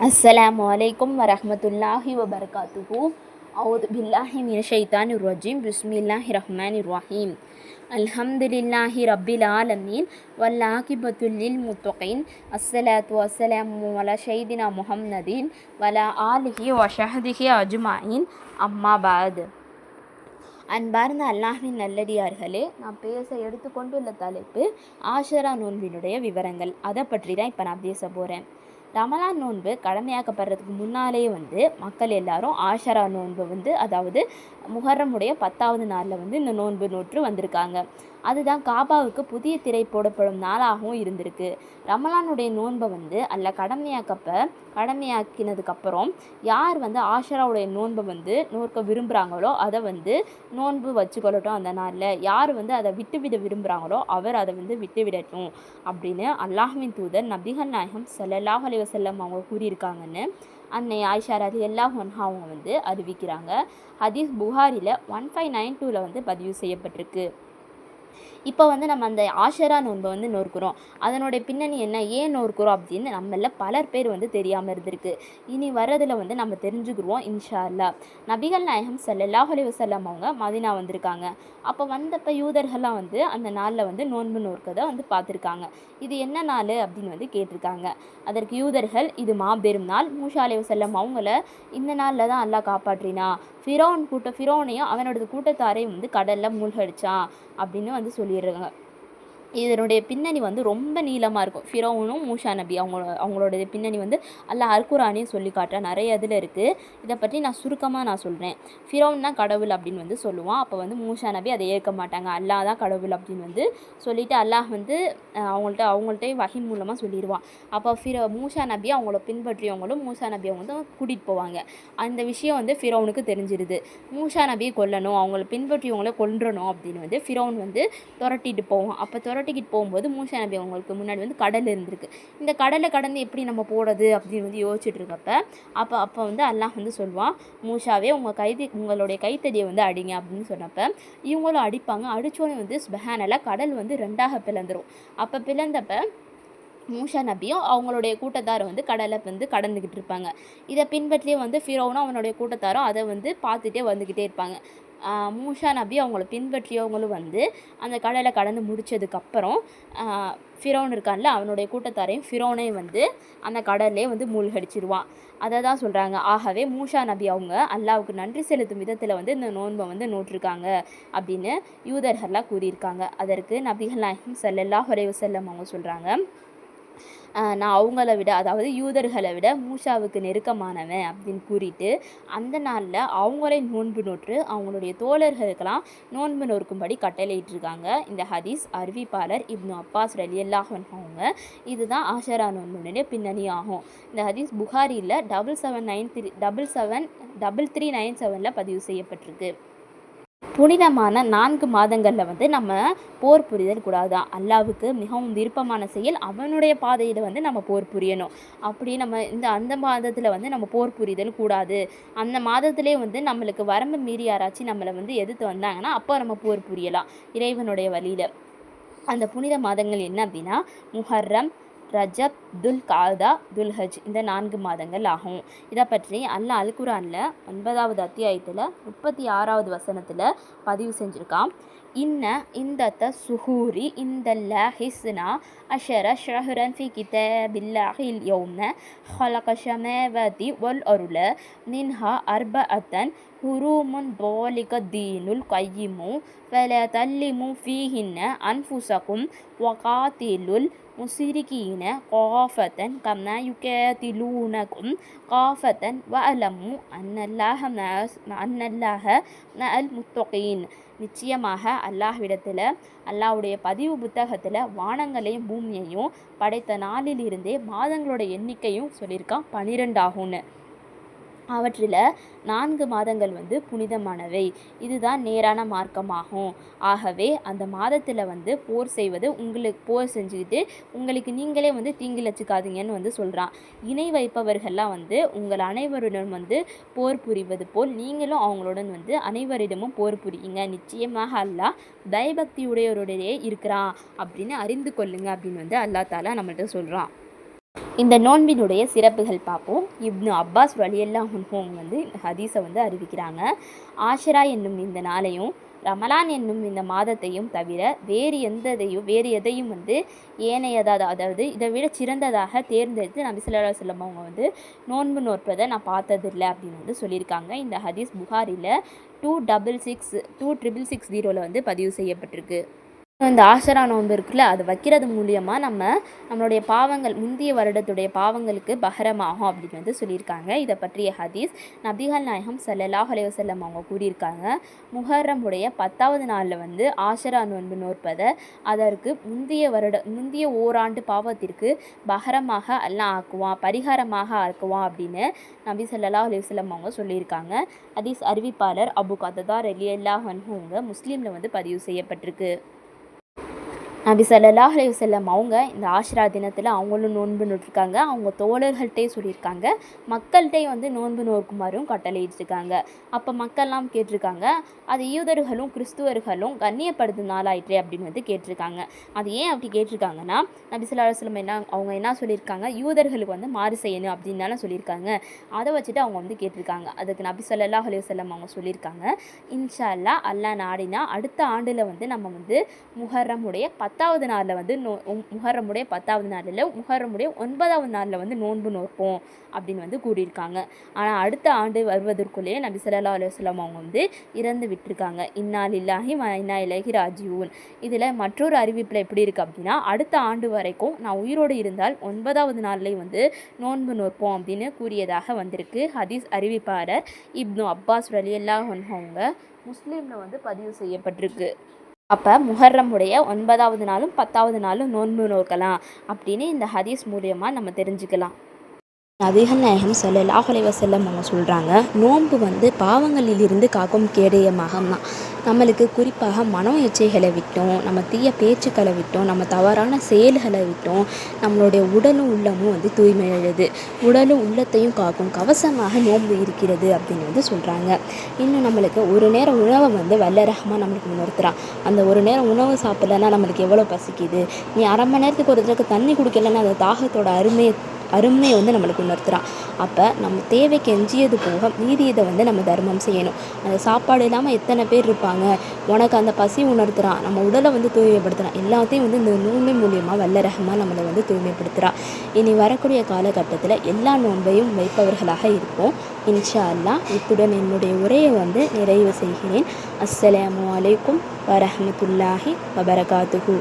அஸ்ஸலாமு அலைக்கும் வரமத்துல்லாஹி வபரகாத்துஹு அவுது பில்லாஹி மின ஷைத்தானி ரஜீம் பிஸ்மில்லாஹி ரஹ்மான் ரஹீம் அல்ஹம்துலில்லாஹி ரப்பில் ஆலமீன் வல்லாஹிபத்துல்லில் முத்தொகைன் அஸ்ஸலாத்து அஸ்ஸலாம் அலா ஷைதினா முஹம்மதீன் வலா ஆலிஹி வஷஹதிஹி அஜ்மாயின் அம்மா பாத் அன்பார்ந்த அல்லாஹின் நல்லடியார்களே நான் பேச எடுத்துக்கொண்டுள்ள தலைப்பு ஆஷரா நோன்பினுடைய விவரங்கள். அதை பற்றி தான் இப்போ நான் பேச போகிறேன் ரமலான் நோன்பு கடமையாக்கப்படுறதுக்கு முன்னாலேயே வந்து மக்கள் எல்லாரும் ஆஷரா நோன்பு வந்து அதாவது முஹர்ரமுடைய பத்தாவது நாளில் வந்து இந்த நோன்பு நோற்று வந்திருக்காங்க. அதுதான் காபாவுக்கு புதிய திரை போடப்படும் நாளாகவும் இருந்திருக்கு. ரமலானுடைய நோன்பை வந்து அல்ல கடமையாக்கப்ப கடமையாக்கினதுக்கப்புறம் யார் வந்து ஆஷராவுடைய நோன்பை வந்து நோற்க விரும்புகிறாங்களோ அதை வந்து நோன்பு வச்சுக்கொள்ளட்டும் அந்த நாளில். யார் வந்து அதை விட்டுவிட விரும்புகிறாங்களோ அவர் அதை வந்து விட்டுவிடட்டும் அப்படின்னு அல்லாஹ்வின் தூதர் நபிகள் நாயகம் செல்லல்லாஹ் அலைஹி செல்லம் அவங்க கூறியிருக்காங்கன்னு அன்னை ஆயிஷா ரதி எல்லா ஒன்ஹா அவங்க வந்து அறிவிக்கிறாங்க. ஹதீஸ் புகாரில் ஒன் ஃபைவ் நைன் டூவில் வந்து பதிவு செய்யப்பட்டிருக்கு. இப்போ வந்து நம்ம அந்த ஆஷரா நோன்பை வந்து நோர்க்கிறோம் அதனுடைய பின்னணி என்ன? ஏன் நோர்க்கிறோம் அப்படின்னு நம்மள பலர் பேர் வந்து தெரியாமல் இருந்திருக்கு. இனி வர்றதில் வந்து நம்ம தெரிஞ்சுக்கிடுவோம் இன்ஷா அல்லா நபிகள் நாயகம் ஸல்லல்லாஹு அலைஹி வஸல்லம் அவங்க மதினா வந்திருக்காங்க. அப்போ வந்தப்போ யூதர்கள்லாம் வந்து அந்த நாளில் வந்து நோன்பு நோர்க்கதை வந்து பார்த்துருக்காங்க. இது என்ன நாள் அப்படின்னு வந்து கேட்டிருக்காங்க. அதற்கு யூதர்கள் இது மாபெரும் நாள். மூஷா அலி வசல்லம் அவங்கள இந்த நாளில் தான் அல்லா காப்பாற்றினா ஃபிரோன் கூட்ட ஃபிரோனையும் அவனோட கூட்டத்தாரையும் வந்து கடலில் மூழ்கடிச்சான். அப்படின்னு வந்து சொல்லிடுறாங்க. இதனுடைய பின்னணி வந்து ரொம்ப நீளமாக இருக்கும். ஃபிரோனும் மூஷா நபி அவங்களோட அவங்களோட பின்னணி வந்து அல்லாஹ் அர்குரானே சொல்லி காட்டுறேன் நிறைய இதில் இருக்குது இதை பற்றி நான் சுருக்கமாக நான் சொல்கிறேன் ஃபிரோன் தான் கடவுள் அப்படின்னு வந்து சொல்லுவான். அப்போ வந்து மூஷா நபி அதை ஏற்க மாட்டாங்க. அல்லாஹ் தான் கடவுள் அப்படின்னு வந்து சொல்லிவிட்டு அல்லாஹ் வந்து அவங்கள்ட்ட அவங்கள்ட்ட வகை மூலமாக சொல்லிடுவான் அப்போ ஃபிரோ மூஷா நபி அவங்கள பின்பற்றியவங்களும் மூஷா நபி அவங்க வந்து கூட்டிகிட்டு போவாங்க. அந்த விஷயம் வந்து ஃபிரோனுக்கு தெரிஞ்சிருது. மூஷா நபியை கொல்லணும் அவங்கள பின்பற்றியவங்கள கொன்றணும் அப்படின்னு வந்து ஃபிரோன் வந்து துரட்டிட்டு போவான். அப்போ டிக்கெட் போகும்போது மூஷா நபி அவங்களுக்கு முன்னாடி வந்து கடல் இருந்திருக்கு. இந்த கடலை கடந்து எப்படி நம்ம போகிறது அப்படின்னு வந்து யோசிச்சுட்டு இருக்கப்ப அப்போ அப்போ வந்து அல்லாஹ் வந்து சொல்லுவான் மூஷாவே உங்கள் கைதி உங்களுடைய கைத்தடியை வந்து அடிங்க அப்படின்னு சொன்னப்ப இவங்களும் அடிப்பாங்க. அடித்தோடனே வந்து ஸ்பஹானலாக கடல் வந்து ரெண்டாக பிளந்துடும் அப்போ பிளந்தப்ப மூஷா நபியும் அவங்களுடைய கூட்டத்தாரும் வந்து கடலை வந்து கடந்துக்கிட்டு இருப்பாங்க இதை பின்பற்றியே வந்து ஃபிரோனும் அவனுடைய கூட்டத்தாரும் அதை வந்து பார்த்துட்டே வந்துக்கிட்டே இருப்பாங்க. மூஷா நபி அவங்கள பின்பற்றியவங்களும் வந்து அந்த கடலை கடந்து முடித்ததுக்கப்புறம் ஃபிரோன் இருக்கான்ல அவனுடைய கூட்டத்தாரையும் ஃபிரோனையும் வந்து அந்த கடல்லே வந்து மூழ்கடிச்சிருவான் அதை தான் சொல்கிறாங்க ஆகவே மூஷா நபி அவங்க அல்லாவுக்கு நன்றி செலுத்தும் விதத்தில் வந்து இந்த நோன்பை வந்து நோட்டிருக்காங்க அப்படின்னு யூதர்கள்லாம் கூறியிருக்காங்க. அதற்கு நபிகள் நாயகம் ஸல்லல்லாஹு அலைஹி செல்லம் அவங்க சொல்கிறாங்க நான் அவங்கள விட அதாவது யூதர்களை விட மூஷாவுக்கு நெருக்கமானவன் அப்படின்னு கூறிட்டு அந்த நாளில் அவங்களே நோன்பு நோற்று அவங்களுடைய தோழர்களுக்கெல்லாம் நோன்பு நோக்கும்படி கட்டளையிட்டிருக்காங்க. இந்த ஹதீஸ் அறிவிப்பாளர் இப்னு அப்பாஸ் ரலி அல்லாஹன் அவங்க. இதுதான் ஆஷரா நோன்புடைய பின்னணி ஆகும். இந்த ஹதீஸ் புகாரியில் double seven nine three double seven double three nine செவனில் பதிவு செய்யப்பட்டிருக்கு. புனிதமான நான்கு மாதங்களில் வந்து நம்ம போர் புரிதல் கூடாது. அல்லாவுக்கு மிகவும் விருப்பமான செயல் அவனுடைய பாதையில் வந்து நம்ம போர் புரியணும். அப்படி நம்ம இந்த அந்த மாதத்தில் வந்து நம்ம போர் புரிதல் கூடாது. அந்த மாதத்திலே வந்து நம்மளுக்கு வரம்பு மீறி யாராச்சும் நம்மளை வந்து எதிர்த்து வந்தாங்கன்னா அப்போ நம்ம போர் புரியலாம். இறைவனுடைய வழியில். அந்த புனித மாதங்கள் என்ன அப்படின்னா முஹர்ரம் ரஜப் துல் காதா துல்ஹஜ் இந்த நான்கு மாதங்கள் ஆகும். இதை பற்றி அல்லாஹ் அல்குரானில் ஒன்பதாவது அத்தியாயத்தில் முப்பத்தி ஆறாவது வசனத்தில் பதிவு செஞ்சுருக்கான். இன்ன இந்த த சுஹூரி இந்த ல ஹிஸ்னா அஷர ஷஹரன் ஃபி கித பில்லாஹில் யோம்ன ஹலக ஷமேவதி ஒல் அருள நின்ஹா அர்ப அத்தன் ஹுரூமுன் போலிக தீனுல் கையிமு வல தல்லிமு ஃபீஹின்ன அன்ஃபுசகும் வகாத்திலுல் முசிரிகீன காஃபத்தன் கம்னா யுகேதிலூனகும் காஃபத்தன் வ அலமு அன்னல்லாஹ அன்னல்லாஹ ந அல் முத்தொகீன் நிச்சயமாக அல்லாஹ்விடத்தில் அல்லாஹுடைய பதிவு புத்தகத்தில் வானங்களையும் பூமியையும் படைத்த நாளிலிருந்தே மாதங்களோட எண்ணிக்கையும் சொல்லியிருக்கான் பனிரெண்டாகும்னு அவற்றில் நான்கு மாதங்கள் வந்து புனிதமானவை. இதுதான் நேரான மார்க்கமாகும். ஆகவே அந்த மாதத்தில் வந்து போர் செய்வது உங்களுக்கு போர் செஞ்சுக்கிட்டு உங்களுக்கு நீங்களே வந்து தீங்கிலச்சிக்காதீங்கன்னு வந்து சொல்கிறான் இணை வைப்பவர்கள்லாம் வந்து உங்கள் அனைவருடன் வந்து போர் புரிவது போல் நீங்களும் அவங்களுடன் வந்து அனைவரிடமும் போர் புரியுங்க. நிச்சயமாக அல்லாஹ் பயபக்தியுடையவருடையே இருக்கிறான் அப்படின்னு அறிந்து கொள்ளுங்க அப்படின்னு வந்து அல்லா தாலா நம்மள்ட்ட சொல்கிறான் இந்த நோன்பினுடைய சிறப்புகள் பார்ப்போம். இப்னு அப்பாஸ் ரலியல்லாஹு அன்ஹு அவங்க வந்து இந்த ஹதீஸை வந்து அறிவிக்கிறாங்க. ஆஷரா என்னும் இந்த நாளையும் ரமலான் என்னும் இந்த மாதத்தையும் தவிர வேறு எந்ததையும் வேறு எதையும் வந்து ஏனையதாவது அதாவது இதை விட சிறந்ததாக தேர்ந்தெடுத்து நான் ஸல்லல்லாஹு அலைஹி அவங்க வந்து நோன்பு நோற்பதை நான் பார்த்ததில்லை அப்படின்னு வந்து சொல்லியிருக்காங்க. இந்த ஹதீஸ் புகாரில் two double six two triple six ஜீரோவில் வந்து பதிவு செய்யப்பட்டிருக்கு. இந்த ஆஷரா நோன்பு இருக்குல்ல அது வைக்கிறது மூலியமாக நம்ம நம்மளுடைய பாவங்கள் முந்தைய வருடத்துடைய பாவங்களுக்கு பகரமாகும் அப்படின்னு வந்து சொல்லியிருக்காங்க. இதை பற்றிய ஹதீஸ் நபிகள் நாயகம் ஸல்லல்லாஹு அலைஹி அவங்க கூறியிருக்காங்க. முஹர்ரம் உடைய பத்தாவது நாளில் வந்து ஆஷரா நோன்பு நோற்பதை அதற்கு முந்தைய வருட முந்தைய ஓராண்டு பாவத்திற்கு பகரமாக எல்லாம் ஆக்குவான் பரிகாரமாக ஆக்குவான் அப்படின்னு நபி ஸல்லல்லாஹு அலைஹி அவங்க சொல்லியிருக்காங்க. ஹதீஸ் அறிவிப்பாளர் அபு கததா ரலியல்லாஹு அன்ஹு முஸ்லீமில் வந்து பதிவு செய்யப்பட்டிருக்கு. நபி ஸல்லல்லாஹு அலைஹி அவங்க இந்த ஆஷிரா தினத்தில் அவங்களும் நோன்பு நோட்டிருக்காங்க. அவங்க தோழர்கள்ட்டே சொல்லியிருக்காங்க. மக்கள்கிட்டே வந்து நோன்பு நோக்குமாறும் கட்டளையிட்டிருக்காங்க. அப்போ மக்கள்லாம் கேட்டிருக்காங்க. அது யூதர்களும் கிறிஸ்துவர்களும் கண்ணியப்படுத்தும் நாளாயிற்றே அப்படின்னு வந்து கேட்டிருக்காங்க. அது ஏன் அப்படி கேட்டிருக்காங்கன்னா நபி ஸல்லல்லாஹு அலைஹி என்ன அவங்க என்ன சொல்லியிருக்காங்க? யூதர்களுக்கு வந்து மாறு செய்யணும் அப்படின்னு தானே சொல்லியிருக்காங்க. அதை வச்சுட்டு அவங்க வந்து கேட்டிருக்காங்க. அதுக்கு நபி ஸல்லல்லாஹு அலைஹி அவங்க சொல்லியிருக்காங்க. இன்ஷா அல்லா அல்லாஹ் நாடினா அடுத்த ஆண்டில் வந்து நம்ம வந்து முஹர்ரமுடைய பத்தாவது நாளில் வந்து நோ உம் பத்தாவது நாளில் முஹர்ரமுடைய ஒன்பதாவது நாளில் வந்து நோன்பு நோற்போம் அப்படின்னு வந்து கூறியிருக்காங்க. ஆனால் அடுத்த ஆண்டு வருவதற்குள்ளேயே நபி சொல்லா அலுவலம் அவங்க வந்து இறந்து விட்டிருக்காங்க. இந்நாள் லில்லாஹி இன்னா இலகி ராஜீவன் இதில் மற்றொரு அறிவிப்பில் எப்படி இருக்குது அப்படின்னா அடுத்த ஆண்டு வரைக்கும் நான் உயிரோடு இருந்தால் ஒன்பதாவது நாள்லேயும் வந்து நோன்பு நோற்போம் அப்படின்னு கூறியதாக வந்திருக்கு. ஹதீஸ் அறிவிப்பாளர் இப்னு அப்பாஸ் ரலியல்லாஹு அன்ஹு அவங்க முஸ்லீமில் வந்து பதிவு செய்யப்பட்டிருக்கு. அப்போ முஹர்ரமுடைய ஒன்பதாவது நாளும் பத்தாவது நாளும் நோன்பு நோக்கலாம் அப்படின்னு இந்த ஹதீஸ் மூலியமாக நம்ம தெரிஞ்சுக்கலாம். நபிகள் நாயகம் ஸல்லல்லாஹு அலைவசல்லம் அவங்க சொல்கிறாங்க நோன்பு வந்து பாவங்களிலிருந்து காக்கும் கேடயமாகம் தான் நம்மளுக்கு குறிப்பாக மனோ எச்சைகளை விட்டோம் நம்ம தீய பேச்சுக்களை விட்டோம் நம்ம தவறான செயல்களை விட்டோம் நம்மளுடைய உடலும் உள்ளமும் வந்து தூய்மையழுது உடலும் உள்ளத்தையும் காக்கும் கவசமாக நோன்பு இருக்கிறது அப்படின்னு வந்து சொல்கிறாங்க இன்னும் நம்மளுக்கு ஒரு நேரம் உணவை வந்து வல்ல ரகமாக நம்மளுக்கு உணர்த்துறான் அந்த ஒரு நேரம் உணவு சாப்பிட்லன்னா நம்மளுக்கு எவ்வளோ பசிக்குது? நீ அரை மணி நேரத்துக்கு ஒரு தடவை தண்ணி குடிக்கலைன்னா அந்த தாகத்தோட அருமையை அருமையை வந்து நம்மளுக்கு உணர்த்துறான். அப்போ நம்ம தேவைக்கு எஞ்சியது போக மீதியதை வந்து நம்ம தர்மம் செய்யணும். அந்த சாப்பாடு இல்லாமல் எத்தனை பேர் இருப்பாங்க? உனக்கு அந்த பசி உணர்த்துறான். நம்ம உடலை வந்து தூய்மைப்படுத்துகிறான் எல்லாத்தையும் வந்து இந்த நோன்பு மூலியமாக வல்ல ரகமாக நம்மளை வந்து தூய்மைப்படுத்துகிறான் இனி வரக்கூடிய காலகட்டத்தில் எல்லா நோன்பையும் வைப்பவர்களாக இருப்போம். இன்ஷா அல்லாஹ் இத்துடன் என்னுடைய உரையை வந்து நிறைவு செய்கிறேன். அஸ்ஸலாமு அலைக்கும் வரஹமத்துல்லாஹி வபரகாத்துஹு.